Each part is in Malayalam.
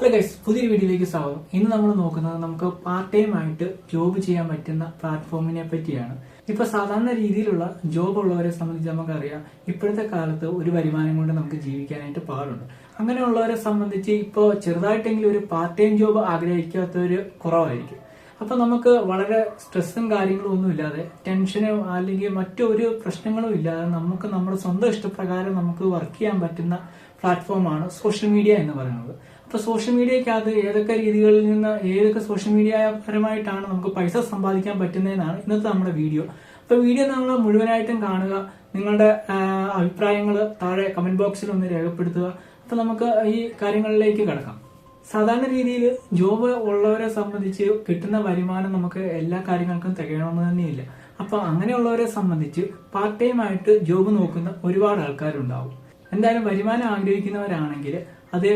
ഹലോ ഗൈസ് പുതിയൊരു വീഡിയോയിലേക്ക് സ്വാഗതം. ഇന്ന് നമ്മൾ നോക്കുന്നത് നമുക്ക് പാർട്ട് ടൈം ആയിട്ട് ജോബ് ചെയ്യാൻ പറ്റുന്ന പ്ലാറ്റ്ഫോമിനെ പറ്റിയാണ്. ഇപ്പൊ സാധാരണ രീതിയിലുള്ള ജോബ് ഉള്ളവരെ സംബന്ധിച്ച് നമുക്കറിയാം ഇപ്പോഴത്തെ കാലത്ത് ഒരു വരുമാനം കൊണ്ട് നമുക്ക് ജീവിക്കാനായിട്ട് പാടുണ്ട്. അങ്ങനെയുള്ളവരെ സംബന്ധിച്ച് ഇപ്പോൾ ചെറുതായിട്ടെങ്കിലും ഒരു പാർട്ട് ടൈം ജോബ് ആഗ്രഹിക്കാത്തവര് കുറവായിരിക്കും. അപ്പൊ നമുക്ക് വളരെ സ്ട്രെസ്സും കാര്യങ്ങളും ഒന്നും ഇല്ലാതെ ടെൻഷനോ അല്ലെങ്കിൽ മറ്റൊരു പ്രശ്നങ്ങളും ഇല്ലാതെ നമുക്ക് നമ്മുടെ സ്വന്തം ഇഷ്ടപ്രകാരം നമുക്ക് വർക്ക് ചെയ്യാൻ പറ്റുന്ന പ്ലാറ്റ്ഫോമാണ് സോഷ്യൽ മീഡിയ എന്ന് പറയുന്നത്. അപ്പൊ സോഷ്യൽ മീഡിയക്കകത്ത് ഏതൊക്കെ രീതികളിൽ നിന്ന് ഏതൊക്കെ സോഷ്യൽ മീഡിയ പരമായിട്ടാണ് നമുക്ക് പൈസ സമ്പാദിക്കാൻ പറ്റുന്നതെന്നാണ് ഇന്നത്തെ നമ്മുടെ വീഡിയോ അപ്പൊ വീഡിയോ നമ്മൾ മുഴുവനായിട്ടും കാണുക നിങ്ങളുടെ അഭിപ്രായങ്ങൾ താഴെ കമന്റ് ബോക്സിൽ ഒന്ന് രേഖപ്പെടുത്തുക. അപ്പൊ നമുക്ക് ഈ കാര്യങ്ങളിലേക്ക് കിടക്കാം. സാധാരണ രീതിയിൽ ജോബ് ഉള്ളവരെ സംബന്ധിച്ച് കിട്ടുന്ന വരുമാനം നമുക്ക് എല്ലാ കാര്യങ്ങൾക്കും തികയണമെന്ന് തന്നെയില്ല. അപ്പൊ അങ്ങനെയുള്ളവരെ സംബന്ധിച്ച് പാർട്ട് ടൈം ആയിട്ട് ജോബ് നോക്കുന്ന ഒരുപാട് ആൾക്കാരുണ്ടാവും. എന്തായാലും വരുമാനം ആഗ്രഹിക്കുന്നവരാണെങ്കിൽ അത്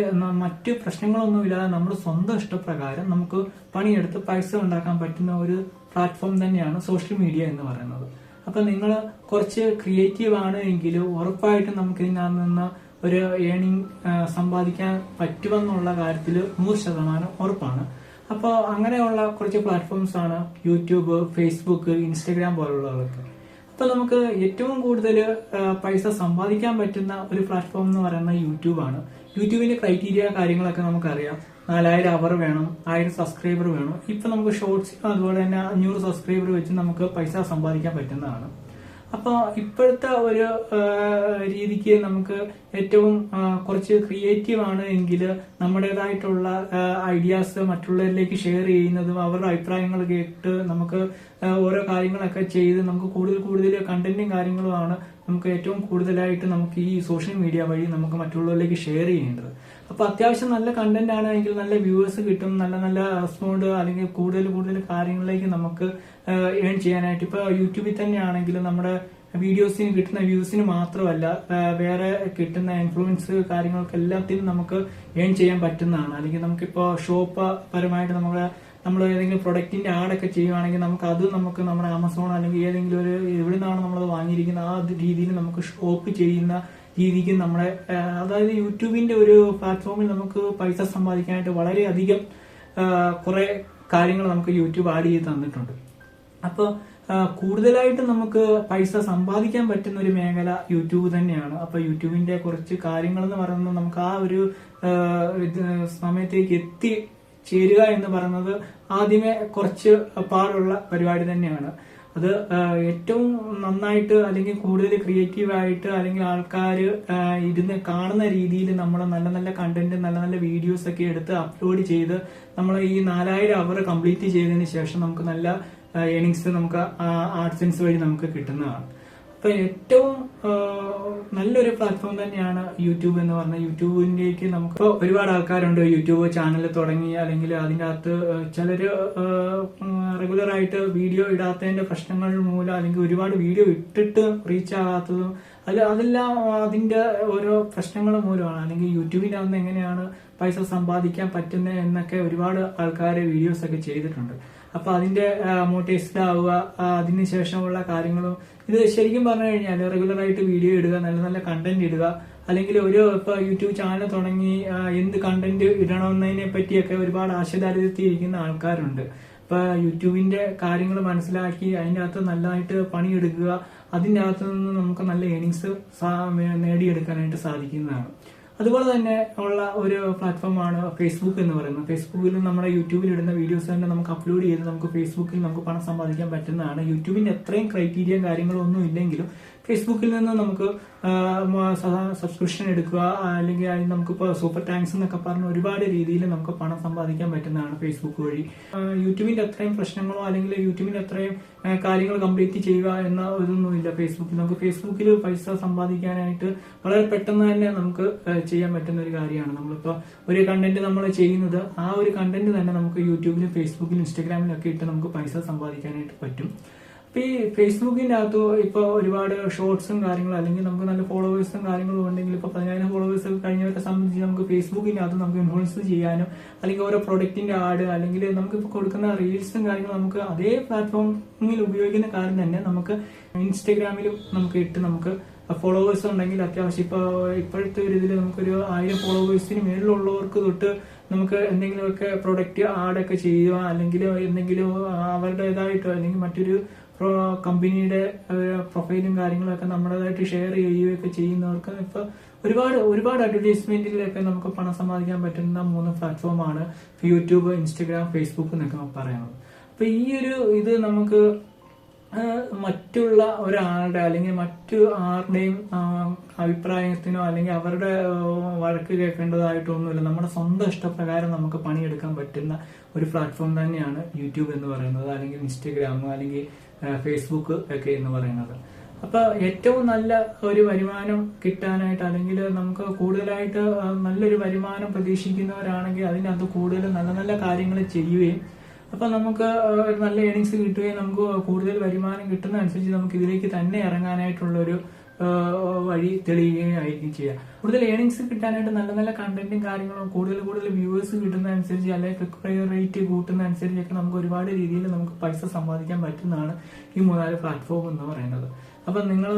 മറ്റ് പ്രശ്നങ്ങളൊന്നുമില്ലാതെ നമ്മുടെ സ്വന്തം ഇഷ്ടപ്രകാരം നമുക്ക് പണിയെടുത്ത് പൈസ ഉണ്ടാക്കാൻ പറ്റുന്ന ഒരു പ്ലാറ്റ്ഫോം തന്നെയാണ് സോഷ്യൽ മീഡിയ എന്ന് പറയുന്നത്. അപ്പൊ നിങ്ങൾ കുറച്ച് ക്രിയേറ്റീവ് ആണ് എങ്കിൽ ഉറപ്പായിട്ടും നമുക്ക് ഇതിനകത്ത് നിന്ന് ഒരു ഏണിംഗ് സമ്പാദിക്കാൻ പറ്റുമെന്നുള്ള കാര്യത്തിൽ നൂറ് ശതമാനം ഉറപ്പാണ്. അപ്പോൾ അങ്ങനെയുള്ള കുറച്ച് പ്ലാറ്റ്ഫോംസ് ആണ് യൂട്യൂബ് ഫേസ്ബുക്ക് ഇൻസ്റ്റഗ്രാം പോലുള്ളതൊക്കെ അപ്പൊ നമുക്ക് ഏറ്റവും കൂടുതൽ പൈസ സമ്പാദിക്കാൻ പറ്റുന്ന ഒരു പ്ലാറ്റ്ഫോം എന്ന് പറയുന്നത് യൂട്യൂബാണ് യൂട്യൂബിന്റെ ക്രൈറ്റീരിയ കാര്യങ്ങളൊക്കെ നമുക്കറിയാം. നാലായിരം അവർ വേണം ആയിരം സബ്സ്ക്രൈബർ വേണം. ഇപ്പൊ നമുക്ക് ഷോർട്സ് അതുപോലെ തന്നെ അഞ്ഞൂറ് സബ്സ്ക്രൈബർ വെച്ച് നമുക്ക് പൈസ സമ്പാദിക്കാൻ പറ്റുന്നതാണ്. അപ്പൊ ഇപ്പോഴത്തെ ഒരു രീതിക്ക് നമുക്ക് ഏറ്റവും കുറച്ച് ക്രിയേറ്റീവ് ആണ് എങ്കിൽ നമ്മുടേതായിട്ടുള്ള ഐഡിയാസ് മറ്റുള്ളവരിലേക്ക് ഷെയർ ചെയ്യുന്നതും അവരുടെ അഭിപ്രായങ്ങൾ കേട്ട് നമുക്ക് ഓരോ കാര്യങ്ങളൊക്കെ ചെയ്ത് നമുക്ക് കൂടുതൽ കൂടുതൽ കണ്ടന്റും കാര്യങ്ങളുമാണ് നമുക്ക് ഏറ്റവും കൂടുതലായിട്ട് നമുക്ക് ഈ സോഷ്യൽ മീഡിയ വഴി നമുക്ക് മറ്റുള്ളവരിലേക്ക് ഷെയർ ചെയ്യേണ്ടത്. അപ്പൊ അത്യാവശ്യം നല്ല കണ്ടന്റ് ആണെങ്കിൽ നല്ല വ്യൂവേഴ്സ് കിട്ടും നല്ല നല്ല റെസ്പോണ്ട് അല്ലെങ്കിൽ കൂടുതൽ കൂടുതൽ കാര്യങ്ങളിലേക്ക് നമുക്ക് ഏൺ ചെയ്യാനായിട്ട്. ഇപ്പൊ യൂട്യൂബിൽ തന്നെ ആണെങ്കിലും നമ്മുടെ വീഡിയോസിന് കിട്ടുന്ന വ്യൂസിന് മാത്രമല്ല വേറെ കിട്ടുന്ന ഇൻഫ്ലുവൻസ് കാര്യങ്ങൾക്ക് എല്ലാത്തിനും നമുക്ക് ഏൺ ചെയ്യാൻ പറ്റുന്നതാണ്. അല്ലെങ്കിൽ നമുക്കിപ്പോ ഷോപ്പ് പരമായിട്ട് നമ്മുടെ നമ്മൾ ഏതെങ്കിലും പ്രൊഡക്റ്റിന്റെ ആഡൊക്കെ ചെയ്യുവാണെങ്കിൽ നമുക്ക് അത് നമുക്ക് നമ്മുടെ ആമസോൺ അല്ലെങ്കിൽ ഏതെങ്കിലും ഒരു എവിടെ നിന്നാണ് നമ്മൾ വാങ്ങിയിരിക്കുന്നത് ആ രീതിയിൽ നമുക്ക് ഷോപ്പ് ചെയ്യുന്ന രീതിക്ക് നമ്മളെ അതായത് യൂട്യൂബിന്റെ ഒരു പ്ലാറ്റ്ഫോമിൽ നമുക്ക് പൈസ സമ്പാദിക്കാനായിട്ട് വളരെയധികം കുറെ കാര്യങ്ങൾ നമുക്ക് യൂട്യൂബ് ആഡ് ചെയ്ത് തന്നിട്ടുണ്ട്. അപ്പോൾ കൂടുതലായിട്ട് നമുക്ക് പൈസ സമ്പാദിക്കാൻ പറ്റുന്ന ഒരു മേഖല യൂട്യൂബ് തന്നെയാണ്. അപ്പൊ യൂട്യൂബിന്റെ കുറച്ച് കാര്യങ്ങൾ എന്ന് പറയുന്നത് നമുക്ക് ആ ഒരു സമയത്തേക്ക് എത്തി ചേരുക എന്ന് പറയുന്നത് ആദ്യമേ കുറച്ച് പാടുള്ള പരിപാടി തന്നെയാണ്. അത് ഏറ്റവും നന്നായിട്ട് അല്ലെങ്കിൽ കൂടുതൽ ക്രിയേറ്റീവായിട്ട് അല്ലെങ്കിൽ ആൾക്കാർ ഇരുന്ന് കാണുന്ന രീതിയിൽ നമ്മൾ നല്ല നല്ല കണ്ടന്റ് നല്ല നല്ല വീഡിയോസ് ഒക്കെ എടുത്ത് അപ്ലോഡ് ചെയ്ത് നമ്മൾ ഈ നാലായിരം അവർ കംപ്ലീറ്റ് ചെയ്തതിന് ശേഷം നമുക്ക് നല്ല ഏണിങ്സ് നമുക്ക് ആഡ്സൻസ് വഴി നമുക്ക് കിട്ടുന്നതാണ്. അപ്പൊ ഏറ്റവും നല്ലൊരു പ്ലാറ്റ്ഫോം തന്നെയാണ് യൂട്യൂബ് എന്ന് പറഞ്ഞാൽ യൂട്യൂബിലേക്ക് നമുക്ക് ഒരുപാട് ആൾക്കാരുണ്ട്. യൂട്യൂബ് ചാനൽ തുടങ്ങി അല്ലെങ്കിൽ അതിന്റെ അകത്ത് ചിലർ റെഗുലർ ആയിട്ട് വീഡിയോ ഇടാത്തതിന്റെ പ്രശ്നങ്ങൾ മൂലം അല്ലെങ്കിൽ ഒരുപാട് വീഡിയോ ഇട്ടിട്ട് റീച്ച് ആകാത്തതും അല്ല അതെല്ലാം അതിന്റെ ഓരോ പ്രശ്നങ്ങൾ മൂലമാണ്. അല്ലെങ്കിൽ അകത്ത് എങ്ങനെയാണ് പൈസ സമ്പാദിക്കാൻ പറ്റുന്നത് എന്നൊക്കെ ഒരുപാട് ആൾക്കാർ വീഡിയോസ് ഒക്കെ ചെയ്തിട്ടുണ്ട്. അപ്പൊ അതിന്റെ മോട്ടേസ്ഡ് ആവുക അതിനുശേഷമുള്ള കാര്യങ്ങളും ഇത് ശരിക്കും പറഞ്ഞു കഴിഞ്ഞാൽ റെഗുലർ ആയിട്ട് വീഡിയോ ഇടുക നല്ല നല്ല കണ്ടന്റ് ഇടുക അല്ലെങ്കിൽ ഒരു ഇപ്പൊ യൂട്യൂബ് ചാനൽ തുടങ്ങി എന്ത് കണ്ടന്റ് ഇടണമെന്നതിനെ പറ്റിയൊക്കെ ഒരുപാട് ആശയദാരിദ്ര്യത്തിൽ ഇരിക്കുന്ന ആൾക്കാരുണ്ട്. ഇപ്പൊ യൂട്യൂബിന്റെ കാര്യങ്ങൾ മനസ്സിലാക്കി അതിന്റെ അകത്ത് നല്ലതായിട്ട് പണിയെടുക്കുക അതിന്റെ അകത്ത് നിന്ന് നമുക്ക് നല്ല ഏണിങ്സ് നേടിയെടുക്കാനായിട്ട് സാധിക്കുന്നതാണ്. അതുപോലെ തന്നെ ഉള്ള ഒരു പ്ലാറ്റ്ഫോമാണ് ഫേസ്ബുക്ക് എന്ന് പറയുന്നത്. ഫേസ്ബുക്കിൽ നമ്മുടെ യൂട്യൂബിൽ ഇടുന്ന വീഡിയോസ് തന്നെ നമുക്ക് അപ്ലോഡ് ചെയ്ത് നമുക്ക് ഫേസ്ബുക്കിൽ നമുക്ക് പണം സമ്പാദിക്കാൻ പറ്റുന്നതാണ്. യൂട്യൂബിന്റെ എത്രയും ക്രൈറ്റീരിയ കാര്യങ്ങളൊന്നും ഇല്ലെങ്കിലും ഫേസ്ബുക്കിൽ നിന്ന് നമുക്ക് സബ്സ്ക്രിപ്ഷൻ എടുക്കുക അല്ലെങ്കിൽ അതിന് നമുക്കിപ്പോൾ സൂപ്പർ ടാങ്ക്സ് എന്നൊക്കെ പറഞ്ഞ ഒരുപാട് രീതിയിൽ നമുക്ക് പണം സമ്പാദിക്കാൻ പറ്റുന്നതാണ് ഫേസ്ബുക്ക് വഴി. യൂട്യൂബിന്റെ അത്രയും പ്രശ്നങ്ങളോ അല്ലെങ്കിൽ യൂട്യൂബിന്റെ അത്രയും കാര്യങ്ങൾ കംപ്ലീറ്റ് ചെയ്യുക എന്ന ഇതൊന്നുമില്ല ഫേസ്ബുക്കിൽ നമുക്ക് ഫേസ്ബുക്കിൽ പൈസ സമ്പാദിക്കാനായിട്ട് വളരെ പെട്ടെന്ന് തന്നെ നമുക്ക് ചെയ്യാൻ പറ്റുന്ന ഒരു കാര്യമാണ്. നമ്മളിപ്പോൾ ഒരു കണ്ടന്റ് നമ്മൾ ചെയ്യുന്നത് ആ ഒരു കണ്ടന്റ് തന്നെ നമുക്ക് യൂട്യൂബിലും ഫേസ്ബുക്കിലും ഇൻസ്റ്റാഗ്രാമിലും ഒക്കെ ഇട്ട് നമുക്ക് പൈസ സമ്പാദിക്കാനായിട്ട് പറ്റും. അപ്പൊ ഈ ഫേസ്ബുക്കിന്റെ അകത്ത് ഇപ്പൊ ഒരുപാട് ഷോർട്സും കാര്യങ്ങളും അല്ലെങ്കിൽ നമുക്ക് നല്ല ഫോളോവേഴ്സും കാര്യങ്ങളും ഉണ്ടെങ്കിൽ ഇപ്പൊ പതിനായിരം ഫോളോവേഴ്സ് കഴിഞ്ഞവരെ സംബന്ധിച്ച് നമുക്ക് ഫേസ്ബുക്കിന്റെ അകത്ത് നമുക്ക് ഇൻഫ്ലുവൻസ് ചെയ്യാനും അല്ലെങ്കിൽ ഓരോ പ്രൊഡക്റ്റിന്റെ ആഡ് അല്ലെങ്കിൽ നമുക്ക് ഇപ്പൊ കൊടുക്കുന്ന റീൽസും കാര്യങ്ങളും നമുക്ക് അതേ പ്ലാറ്റ്ഫോമിൽ ഉപയോഗിക്കുന്ന കാര്യം തന്നെ നമുക്ക് ഇൻസ്റ്റഗ്രാമിലും നമുക്ക് ഇട്ട് നമുക്ക് ഫോളോവേഴ്സ് ഉണ്ടെങ്കിൽ അത്യാവശ്യം ഇപ്പൊ ഇപ്പോഴത്തെ ഒരു ഇതിൽ നമുക്കൊരു ആയിരം ഫോളോവേഴ്സിന് മേളിലുള്ളവർക്ക് തൊട്ട് നമുക്ക് എന്തെങ്കിലുമൊക്കെ പ്രൊഡക്റ്റ് ആഡൊക്കെ ചെയ്യുക അല്ലെങ്കിൽ എന്തെങ്കിലും അവരുടേതായിട്ടോ അല്ലെങ്കിൽ മറ്റൊരു കമ്പനിയുടെ പ്രൊഫൈലും കാര്യങ്ങളൊക്കെ നമ്മുടേതായിട്ട് ഷെയർ ചെയ്യുകയൊക്കെ ചെയ്യുന്നവർക്ക് ഇപ്പൊ ഒരുപാട് ഒരുപാട് അഡ്വർടൈസ്മെന്റിലൊക്കെ നമുക്ക് പണം സമ്പാദിക്കാൻ പറ്റുന്ന മൂന്ന് പ്ലാറ്റ്ഫോമാണ് യൂട്യൂബ് ഇൻസ്റ്റഗ്രാം ഫേസ്ബുക്ക് എന്നൊക്കെ പറയുന്നത് അപ്പൊ ഈ ഒരു ഇത് നമുക്ക് മറ്റുള്ള ഒരാളുടെ അല്ലെങ്കിൽ മറ്റു ആരുടെയും അഭിപ്രായത്തിനോ അല്ലെങ്കിൽ അവരുടെ വഴക്ക് കേൾക്കേണ്ടതായിട്ടൊന്നുമില്ല. നമ്മുടെ സ്വന്തം ഇഷ്ടപ്രകാരം നമുക്ക് പണിയെടുക്കാൻ പറ്റുന്ന ഒരു പ്ലാറ്റ്ഫോം തന്നെയാണ് യൂട്യൂബ് എന്ന് പറയുന്നത് അല്ലെങ്കിൽ ഇൻസ്റ്റഗ്രാം അല്ലെങ്കിൽ ഫേസ്ബുക്ക് ഒക്കെ എന്ന് പറയുന്നത്. അപ്പൊ ഏറ്റവും നല്ല ഒരു വരുമാനം കിട്ടാനായിട്ട് അല്ലെങ്കിൽ നമുക്ക് കൂടുതലായിട്ട് നല്ലൊരു വരുമാനം പ്രതീക്ഷിക്കുന്നവരാണെങ്കിൽ അതിനകത്ത് കൂടുതൽ നല്ല നല്ല കാര്യങ്ങൾ ചെയ്യുകയും അപ്പൊ നമുക്ക് ഒരു നല്ല ഏണിങ്സ് കിട്ടുകയും നമുക്ക് കൂടുതൽ വരുമാനം കിട്ടുന്ന അനുസരിച്ച് നമുക്ക് ഇതിലേക്ക് തന്നെ ഇറങ്ങാനായിട്ടുള്ള ഒരു വഴി തെളിയുകയും ആയിരിക്കും ചെയ്യുക. കൂടുതൽ ഏണിങ്സ് കിട്ടാനായിട്ട് നല്ല നല്ല കണ്ടന്റും കാര്യങ്ങളും കൂടുതൽ കൂടുതൽ വ്യൂവേഴ്സ് കിട്ടുന്ന അനുസരിച്ച് അല്ലെങ്കിൽ ക്ലിക്ക് റേറ്റ് കൂട്ടുന്ന അനുസരിച്ചൊക്കെ നമുക്ക് ഒരുപാട് രീതിയിൽ നമുക്ക് പൈസ സമ്പാദിക്കാൻ പറ്റുന്നതാണ് ഈ മൂന്നാൽ പ്ലാറ്റ്ഫോം എന്ന് പറയുന്നത്. അപ്പൊ നിങ്ങൾ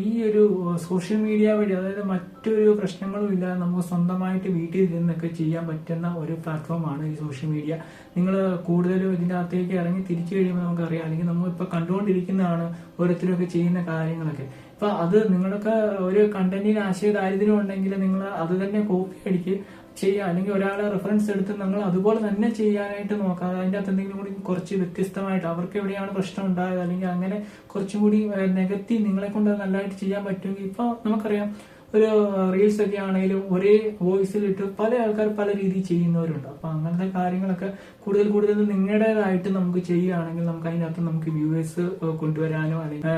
ഈ ഒരു സോഷ്യൽ മീഡിയ വഴി അതായത് മറ്റൊരു പ്രശ്നങ്ങളും ഇല്ലാതെ നമുക്ക് സ്വന്തമായിട്ട് വീട്ടിൽ നിന്നൊക്കെ ചെയ്യാൻ പറ്റുന്ന ഒരു പ്ലാറ്റ്ഫോമാണ് ഈ സോഷ്യൽ മീഡിയ നിങ്ങൾ കൂടുതലും ഇതിന്റെ അകത്തേക്ക് ഇറങ്ങി തിരിച്ചു കഴിയുമ്പോൾ നമുക്കറിയാം അല്ലെങ്കിൽ നമ്മൾ ഇപ്പൊ കണ്ടുകൊണ്ടിരിക്കുന്നതാണ് ഓരോരുത്തരൊക്കെ ചെയ്യുന്ന കാര്യങ്ങളൊക്കെ. ഇപ്പൊ അത് നിങ്ങളൊക്കെ ഒരു കണ്ടന്റിന് ആശയ ദാരിദ്ര്യം ഉണ്ടെങ്കിൽ നിങ്ങൾ അത് തന്നെ കോപ്പി അടിക്ക് ചെയ്യുക അല്ലെങ്കിൽ ഒരാളെ റെഫറൻസ് എടുത്ത് നിങ്ങൾ അതുപോലെ തന്നെ ചെയ്യാനായിട്ട് നോക്കാം അതിന്റെ അകത്ത് എന്തെങ്കിലും കൂടി കുറച്ച് വ്യത്യസ്തമായിട്ട് അവർക്ക് എവിടെയാണ് പ്രശ്നം ഉണ്ടായത് അല്ലെങ്കിൽ അങ്ങനെ കുറച്ചും കൂടി നികത്തി നിങ്ങളെ കൊണ്ട് നല്ലതായിട്ട് ചെയ്യാൻ പറ്റുമെങ്കിൽ ഇപ്പൊ നമുക്കറിയാം ഒരു റീൽസ് ഒക്കെ ആണെങ്കിലും ഒരേ വോയിസിലിട്ട് പല ആൾക്കാർ പല രീതിയിൽ ചെയ്യുന്നവരുണ്ട്. അപ്പൊ അങ്ങനത്തെ കാര്യങ്ങളൊക്കെ കൂടുതൽ കൂടുതൽ നിങ്ങളുടേതായിട്ട് നമുക്ക് ചെയ്യുകയാണെങ്കിൽ നമുക്ക് അതിനകത്ത് നമുക്ക് വ്യൂവേഴ്സ് കൊണ്ടുവരാനോ അല്ലെങ്കിൽ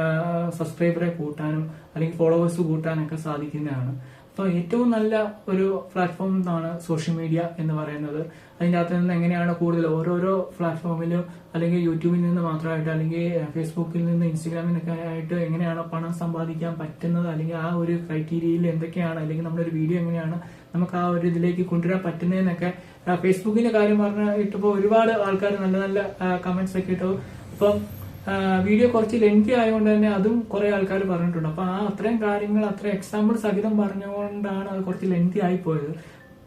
സബ്സ്ക്രൈബറെ കൂട്ടാനും അല്ലെങ്കിൽ ഫോളോവേഴ്സ് കൂട്ടാനൊക്കെ സാധിക്കുന്നതാണ്. അപ്പൊ ഏറ്റവും നല്ല ഒരു പ്ലാറ്റ്ഫോം എന്നാണ് സോഷ്യൽ മീഡിയ എന്ന് പറയുന്നത്. അതിന്റെ അകത്ത് നിന്ന് എങ്ങനെയാണ് കൂടുതൽ ഓരോരോ പ്ലാറ്റ്ഫോമിലും അല്ലെങ്കിൽ യൂട്യൂബിൽ നിന്ന് മാത്രമായിട്ട് അല്ലെങ്കിൽ ഫേസ്ബുക്കിൽ നിന്ന് ഇൻസ്റ്റഗ്രാമിൽ നിന്നൊക്കെ ആയിട്ട് എങ്ങനെയാണ് പണം സമ്പാദിക്കാൻ പറ്റുന്നത് അല്ലെങ്കിൽ ആ ഒരു ക്രൈറ്റീരിയയിൽ എന്തൊക്കെയാണ് അല്ലെങ്കിൽ നമ്മുടെ ഒരു വീഡിയോ എങ്ങനെയാണ് നമുക്ക് ആ ഒരു ഇതിലേക്ക് കൊണ്ടുവരാൻ പറ്റുന്നതെന്നൊക്കെ ഫേസ്ബുക്കിന്റെ കാര്യം പറഞ്ഞ ഇട്ടപ്പോൾ ഒരുപാട് ആൾക്കാർ നല്ല നല്ല കമന്റ്സ് ഒക്കെ ഇട്ടു. അപ്പം വീഡിയോ കുറച്ച് ലെങ്തി ആയതുകൊണ്ട് തന്നെ അതും കുറെ ആൾക്കാർ പറഞ്ഞിട്ടുണ്ട്. അപ്പൊ ആ അത്രയും കാര്യങ്ങൾ അത്രയും എക്സാമ്പിൾ സഹിതം പറഞ്ഞുകൊണ്ടാണ് അത് കുറച്ച് ലെങ്തി ആയി പോയത്.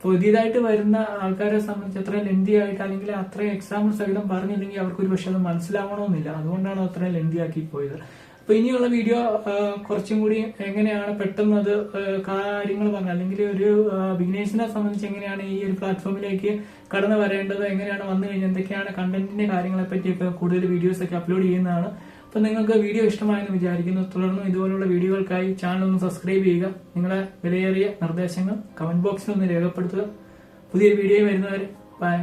പുതിയതായിട്ട് വരുന്ന ആൾക്കാരെ സംബന്ധിച്ച് അത്രയും ലെങ്തി ആയിട്ട് അല്ലെങ്കിൽ അത്രയും എക്സാമ്പിൾ സഹിതം പറഞ്ഞില്ലെങ്കിൽ അവർക്ക് ഒരു പക്ഷെ അത് മനസ്സിലാവണമെന്നില്ല. അതുകൊണ്ടാണ് അത് അത്രയും ലെങ്തി ആക്കി പോയത്. അപ്പൊ ഇനിയുള്ള വീഡിയോ കുറച്ചും കൂടി എങ്ങനെയാണ് പെട്ടെന്ന് അത് കാര്യങ്ങൾ പറഞ്ഞ അല്ലെങ്കിൽ ഒരു ബിഗ്നേഴ്സിനെ സംബന്ധിച്ച് എങ്ങനെയാണ് ഈ ഒരു പ്ലാറ്റ്ഫോമിലേക്ക് കടന്നു വരേണ്ടത്? എങ്ങനെയാണ് വന്നു കഴിഞ്ഞാൽ എന്തൊക്കെയാണ് കണ്ടന്റിന്റെ കാര്യങ്ങളെ പറ്റിയൊക്കെ കൂടുതൽ വീഡിയോസ് ഒക്കെ അപ്ലോഡ് ചെയ്യുന്നതാണ്. അപ്പൊ നിങ്ങൾക്ക് വീഡിയോ ഇഷ്ടമായെന്ന് വിചാരിക്കുന്നു. തുടർന്നും ഇതുപോലുള്ള വീഡിയോകൾക്കായി ചാനൽ ഒന്ന് സബ്സ്ക്രൈബ് ചെയ്യുക. നിങ്ങളുടെ വിലയേറിയ നിർദ്ദേശങ്ങൾ കമന്റ് ബോക്സിൽ ഒന്ന് രേഖപ്പെടുത്തുക. പുതിയൊരു വീഡിയോ വരുന്നവരെ ബൈ